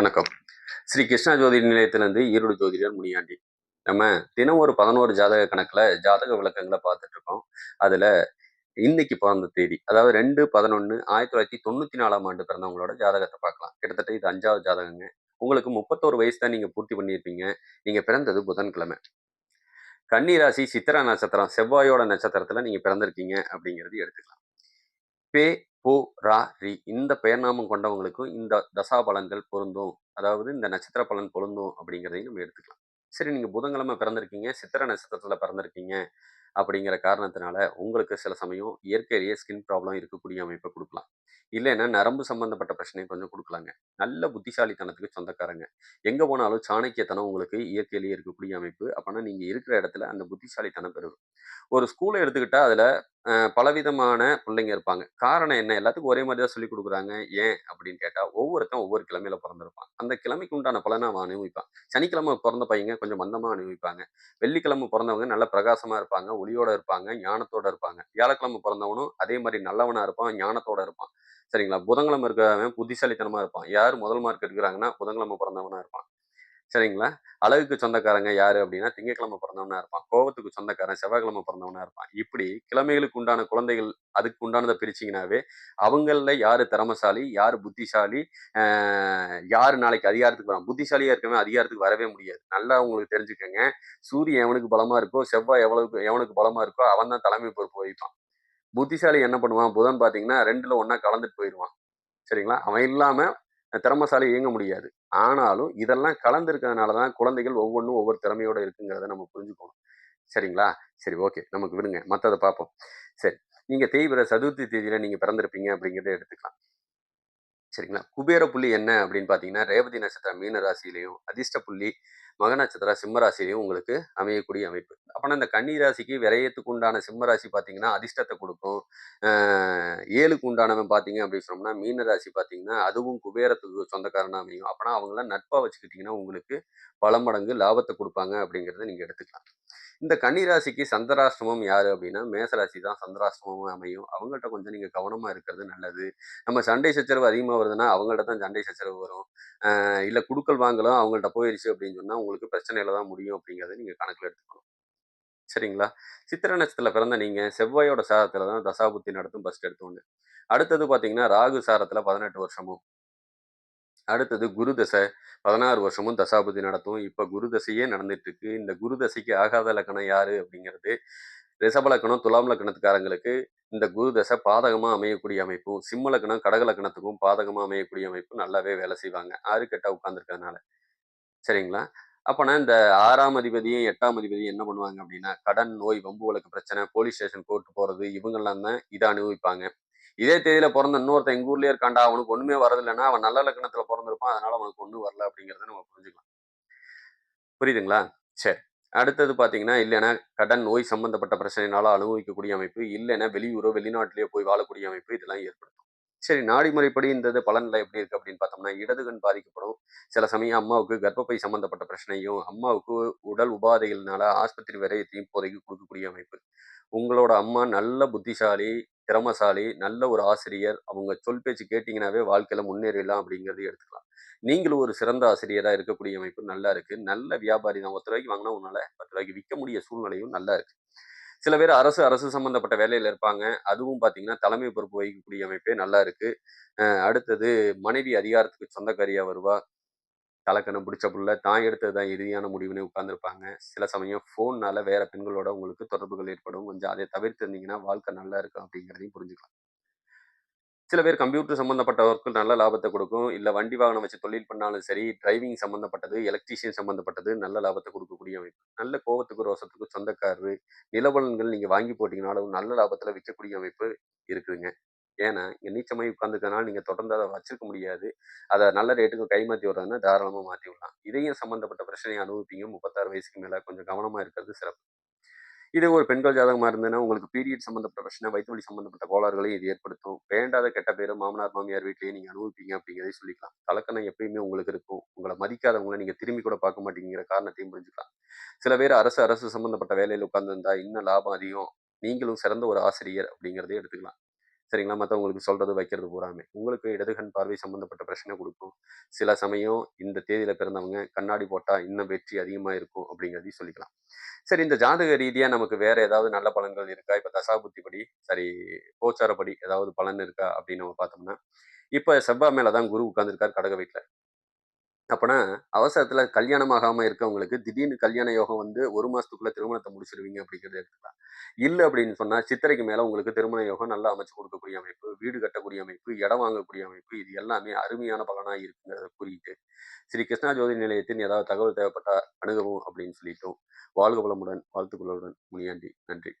வணக்கம். ஸ்ரீ கிருஷ்ணா ஜோதிட நிலையத்திலிருந்து ஈரோடு ஜோதிடர் முனியாண்டி. நம்ம தினம் ஒரு பதினோரு ஜாதக கணக்குல ஜாதக விளக்கங்களை பார்த்துட்டு இருக்கோம். அதுல இன்னைக்கு பிறந்த தேதி அதாவது ரெண்டு பதினொன்னு ஆயிரத்தி தொள்ளாயிரத்தி தொண்ணூத்தி நாலாம் ஆண்டு பிறந்தவங்களோட ஜாதகத்தை பார்க்கலாம். கிட்டத்தட்ட இது அஞ்சாவது ஜாதகங்க. உங்களுக்கு முப்பத்தோரு வயசு தான் நீங்க பூர்த்தி பண்ணியிருப்பீங்க. நீங்க பிறந்தது புதன்கிழமை. கன்னிராசி சித்திரா நட்சத்திரம் செவ்வாயோட நட்சத்திரத்துல நீங்க பிறந்திருக்கீங்க அப்படிங்கிறது எடுத்துக்கலாம். பே பூ ரா ரி இந்த பெயர்நாமம் கொண்டவங்களுக்கும் இந்த தசா பலன்கள் பொருந்தும். அதாவது இந்த நட்சத்திர பலன் பொருந்தும் அப்படிங்கிறதையும் நம்ம எடுத்துக்கலாம். சரி நீங்கள் புதன்கிழமை பிறந்திருக்கீங்க சித்திர நட்சத்திரத்தில் பிறந்திருக்கீங்க அப்படிங்கிற காரணத்தினால உங்களுக்கு சில சமயம் இயற்கையிலேயே ஸ்கின் ப்ராப்ளம் இருக்கக்கூடிய அமைப்பை கொடுக்கலாம். இல்லைன்னா நரம்பு சம்பந்தப்பட்ட பிரச்சனையை கொஞ்சம் கொடுக்கலாங்க. நல்ல புத்திசாலித்தனத்துக்கு சொந்தக்காரங்க. எங்க போனாலும் சாணக்கியத்தனம் உங்களுக்கு இயற்கையிலேயே இருக்கக்கூடிய அமைப்பு. அப்போனா நீங்கள் இருக்கிற இடத்துல அந்த புத்திசாலித்தனம் பெருகும். ஒரு ஸ்கூலை எடுத்துக்கிட்டா அதில் பலவிதமான பிள்ளைங்க இருப்பாங்க. காரணம் என்ன? எல்லாத்துக்கும் ஒரே மாதிரி தான் சொல்லி கொடுக்குறாங்க. ஏன்? அப்படின்னு கேட்டா ஒவ்வொருத்தன் ஒவ்வொரு கிழமையில பிறந்திருப்பான். அந்த கிழமைக்கு உண்டான பலனை அவன் அனுபவிப்பான். சனிக்கிழமை பிறந்த பையங்க கொஞ்சம் மந்தமா அனுபவிப்பாங்க. வெள்ளிக்கிழமை பிறந்தவங்க நல்ல பிரகாசமா இருப்பாங்க ஒளியோட இருப்பாங்க ஞானத்தோட இருப்பாங்க. வியாழக்கிழமை பிறந்தவனும் அதே மாதிரி நல்லவனா இருப்பான் ஞானத்தோட இருப்பான். சரிங்களா? புதன்கிழமை இருக்கிறவன் புத்திசாலித்தனமா இருப்பான். யார் முதல் மார்க் எடுக்கிறாங்கன்னா புதன்கிழமை பிறந்தவனா இருப்பான். சரிங்களா? அழகுக்கு சொந்தக்காரங்க யாரு அப்படின்னா திங்கட்கிழமை பிறந்தவனா இருப்பான். கோவத்துக்கு சொந்தக்காரன் செவ்வாய்க்கிழமை பிறந்தவனா இருப்பான். இப்படி கிழமைகளுக்கு உண்டான குழந்தைகள் அதுக்கு உண்டானதை பிரிச்சிங்கனாவே அவங்கள யாரு திறமசாலி யாரு புத்திசாலி ஆஹ் நாளைக்கு அதிகாரத்துக்கு வரான்? புத்திசாலியா இருக்கவே அதிகாரத்துக்கு வரவே முடியாது. நல்லா உங்களுக்கு தெரிஞ்சுக்கோங்க. சூரியன் எவனுக்கு பலமா இருக்கோ செவ்வாய் எவ்வளவுக்கு எவனுக்கு பலமா இருக்கோ அவன் தான் தலைமை பொறுப்பு வகிப்பான். புத்திசாலி என்ன பண்ணுவான்? புதன் பார்த்தீங்கன்னா ரெண்டுல ஒன்றா கலந்துட்டு போயிடுவான் சரிங்களா? அவன் இல்லாம திறமசாலி இயங்க முடியாது. ஆனாலும் இதெல்லாம் கலந்துருக்கிறதுனால தான் குழந்தைகள் ஒவ்வொன்றும் ஒவ்வொரு திறமையோட இருக்குங்கிறத நம்ம புரிஞ்சுக்கணும். சரிங்களா? சரி ஓகே. நமக்கு விடுங்க. மற்றதை பார்ப்போம் சரி. நீங்கள் தேய்பிர சதுர்த்தி தேதியில் நீங்கள் பிறந்திருப்பீங்க அப்படிங்கிறத எடுத்துக்கலாம். சரிங்களா? குபேர புள்ளி என்ன அப்படின்னு பார்த்தீங்கன்னா ரேவதி நட்சத்திரம் மீன ராசியிலையும் அதிர்ஷ்ட புள்ளி மக நட்சத்திர சிம்மராசிலையும் உங்களுக்கு அமையக்கூடிய அமைப்பு. அப்போனா இந்த கன்னி ராசிக்கு விரயத்துக்கு உண்டான சிம்மராசி பார்த்தீங்கன்னா அதிர்ஷ்டத்தை கொடுக்கும். ஏழுக்கு உண்டானவன் பார்த்தீங்க அப்படின்னு சொன்னோம்னா மீன ராசி பார்த்தீங்கன்னா அதுவும் குபேரத்துக்கு சொந்தக்காரனாக அமையும். அப்போனா அவங்களாம் நட்பாக வச்சுக்கிட்டிங்கன்னா உங்களுக்கு பல மடங்கு லாபத்தை கொடுப்பாங்க அப்படிங்கிறத நீங்கள் எடுத்துக்கலாம். இந்த கன்னி ராசிக்கு சந்திராஷ்டமம் யார் அப்படின்னா மேசராசி தான் சந்திராஷ்டமமும் அமையும். அவங்கள்ட்ட கொஞ்சம் நீங்கள் கவனமாக இருக்கிறது நல்லது. நம்ம சண்டை சச்சரவு அதிகமாக வருதுன்னா அவங்கள்ட்ட தான் சண்டை சச்சரவு வரும். இல்லை குடுக்கல் வாங்கலாம் அவங்கள்ட்ட போயிடுச்சு அப்படின்னு சொன்னால் உங்களுக்கு பிரச்சனையில தான் முடியும் அப்படிங்கறத நீங்க கணக்கில் எடுத்துக்கணும். சரிங்களா? சித்திர நட்சத்திரத்தில் பிறந்த நீங்க செவ்வாயோட சாரத்துல தான் தசாபுத்தி நடத்தும் ஃபஸ்ட் எடுத்தோன்னு அடுத்தது பாத்தீங்கன்னா ராகு சாரத்துல பதினெட்டு வருஷமும். அடுத்தது குரு தசை பதினாறு வருஷமும் தசாபுத்தி நடத்தும். இப்ப குரு தசையே நடந்துட்டு இருக்கு இந்த குரு தசைக்கு ஆகாத லக்கணம் யாரு அப்படிங்கிறது ரிசப லக்கணம் துலாம் லக்கணத்துக்காரங்களுக்கு இந்த குரு தசை பாதகமா அமையக்கூடிய அமைப்பும் சிம்ம லக்கணம் கடக லக்கணத்துக்கும் பாதகமா அமையக்கூடிய அமைப்பும் நல்லாவே வேலை செய்வாங்க. ஆறு கெட்டா உட்காந்துருக்கிறதுனால சரிங்களா? அப்போனா இந்த ஆறாம் அதிபதியும் எட்டாம் அதிபதியும் என்ன பண்ணுவாங்க அப்படின்னா கடன் நோய் வம்பு வழக்கு பிரச்சனை போலீஸ் ஸ்டேஷன் கோர்ட்டு போகிறது இவங்கெல்லாம் தான் இதை அனுபவிப்பாங்க. இதே தேதியில பிறந்த இன்னொருத்தன் எங்க ஊர்லயே இருக்காண்டா அவனுக்கு ஒண்ணுமே வரதில்லைன்னா அவன் நல்ல லக்கணத்துல பிறந்திருப்பான் அதனால அவனுக்கு ஒண்ணும் வரல அப்படிங்கறத நம்ம புரிஞ்சுக்கலாம். புரியுதுங்களா? சரி. அடுத்தது பார்த்தீங்கன்னா இல்லைன்னா கடன் நோய் சம்பந்தப்பட்ட பிரச்சனைனால அனுபவிக்கக்கூடிய அமைப்பு இல்லைன்னா வெளியூரோ வெளிநாட்டிலேயோ போய் வாழக்கூடிய அமைப்பு இதெல்லாம் ஏற்படுத்தும். சரி நாடி முறைப்படி இந்த இது பலன்ல எப்படி இருக்கு அப்படின்னு பார்த்தோம்னா இடது கண் பாதிக்கப்படும். சில சமயம் அம்மாவுக்கு கர்ப்பப்பை சம்பந்தப்பட்ட பிரச்சனையும் அம்மாவுக்கு உடல் உபாதைகள்னால ஆஸ்பத்திரி விரயத்தையும் இப்போதைக்கு கொடுக்கக்கூடிய அமைப்பு. உங்களோட அம்மா நல்ல புத்திசாலி திறமசாலி நல்ல ஒரு ஆசிரியர். அவங்க சொல் பேச்சு கேட்டிங்கனாவே வாழ்க்கையில முன்னேறிடலாம் அப்படிங்கிறது எடுத்துக்கலாம். நீங்களும் ஒரு சிறந்த ஆசிரியராக இருக்கக்கூடிய அமைப்பு நல்லா இருக்கு. நல்ல வியாபாரி தான். பத்து ரூபாய்க்கு வாங்கினா உன்னால பத்து ரூபாய்க்கு விற்க முடிய சூழ்நிலையும் நல்லா இருக்கு. சில பேர் அரசு அரசு சம்பந்தப்பட்ட வேலையில் இருப்பாங்க. அதுவும் பார்த்தீங்கன்னா தலைமை பொறுப்பு வகிக்கக்கூடிய அமைப்பே நல்லா இருக்கு. அடுத்தது மனைவி அதிகாரத்துக்கு சொந்தக்காரியா வருவா. தலக்கணம் பிடிச்ச புள்ள. தான் எடுத்தது தான் இறுதியான முடிவுன்னு உட்கார்ந்துருப்பாங்க. சில சமயம் ஃபோன்னால வேற பெண்களோட உங்களுக்கு தொடர்புகள் ஏற்படும். கொஞ்சம் அதை தவிர்த்து இருந்தீங்கன்னா வாழ்க்கை நல்லா இருக்கும் அப்படிங்கிறதையும் புரிஞ்சுக்கலாம். சில பேர் கம்ப்யூட்டர் சம்மந்தப்பட்ட ஒர்க்கு நல்ல லாபத்தை கொடுக்கும். இல்லை வண்டி வாகனம் வச்சு தொழில் பண்ணாலும் சரி டிரைவிங் சம்மந்தப்பட்டது எலக்ட்ரீஷியன் சம்மந்தப்பட்டது நல்ல லாபத்தை கொடுக்கக்கூடிய அமைப்பு. நல்ல கோவத்துக்கு ரோசத்துக்கு சொந்தக்காரரு நிலவலன்கள் நீங்கள் வாங்கி போட்டீங்கனாலும் நல்ல லாபத்தில் விற்கக்கூடிய அமைப்பு இருக்குதுங்க. ஏன்னா இங்கே நீச்சமாய் உட்காந்துக்கனால நீங்கள் தொடர்ந்து அதை வச்சிருக்க முடியாது. அதை நல்ல ரேட்டுக்கு கை மாற்றி விடுறதுன்னா தாராளமாக மாற்றி விடலாம். இதையும் சம்மந்தப்பட்ட பிரச்சனையை அனுபவிப்பீங்க. முப்பத்தாறு வயசுக்கு மேலே கொஞ்சம் கவனமாக இருக்கிறது சிறப்பு. இது ஒரு பெண்கள் ஜாதகமா இருந்ததுன்னா உங்களுக்கு பீரியட் சம்பந்தப்பட்ட பிரச்சனை வயிற்று சம்மந்தப்பட்ட சம்பந்தப்பட்ட கோளாறுகளையும் இது ஏற்படுத்தும். வேண்டாத கெட்ட பேர் மாமனார் மாமியார் வீட்லேயே நீங்க அனுபவிப்பீங்க அப்படிங்கிறதை சொல்லிக்கலாம். கலக்கணம் எப்பயுமே உங்களுக்கு இருக்கும். உங்களை மதிக்காதவங்களை நீங்க திரும்பி கூட பார்க்க மாட்டேங்கிற காரணத்தையும் புரிஞ்சுக்கலாம். சில பேர் அரசு அரசு சம்பந்தப்பட்ட வேலையில உட்காந்துருந்தா இன்னும் லாபம் அதிகம். நீங்களும் சிறந்த ஒரு ஆசிரியர் அப்படிங்கிறதே எடுத்துக்கலாம். சரிங்களா? மத்தவங்களுக்கு சொல்றது, வைக்கிறது பூராமே. உங்களுக்கு இடதுகண் பார்வை சம்மந்தப்பட்ட பிரச்சனை கொடுக்கும் சில சமயம் இந்த தேதியில பிறந்தவங்க கண்ணாடி போட்டா இன்னும் வெற்றி அதிகமா இருக்கும் அப்படிங்கிறதையும் சொல்லிக்கலாம். சரி இந்த ஜாதக ரீதியா நமக்கு வேற ஏதாவது நல்ல பலன்கள் இருக்கா? இப்ப தசாபுத்திப்படி, சரி கோச்சாரப்படி ஏதாவது பலன் இருக்கா அப்படின்னு நம்ம பார்த்தோம்னா, இப்ப செவ்வாய் மேலே தான் குரு உட்காந்துருக்கார் கடக வீட்ல. அப்போனா அவசரத்தில் கல்யாணம் ஆகாமல் இருக்கவங்களுக்கு திடீர்னு கல்யாண யோகம் வந்து ஒரு மாதத்துக்குள்ளே திருமணத்தை முடிச்சிருவீங்க அப்படிங்கிறத எடுத்துக்கலாம். இல்லை அப்படின்னு சொன்னால் சித்திரைக்கு மேலே உங்களுக்கு திருமண யோகம் நல்லா அமைச்சு கொடுக்கக்கூடிய அமைப்பு, வீடு கட்டக்கூடிய அமைப்பு, இடம் வாங்கக்கூடிய அமைப்பு, இது எல்லாமே அருமையான பலனாக இருக்குங்கிறத கூறிட்டு, ஸ்ரீ கிருஷ்ணா ஜோதி நிலையத்தின் ஏதாவது தகவல் தேவைப்பட்டா அணுகவும் அப்படின்னு சொல்லிட்டோம். வாழ்க வளமுடன், வாழ்த்துக்களுடன் முனியாண்டி. நன்றி.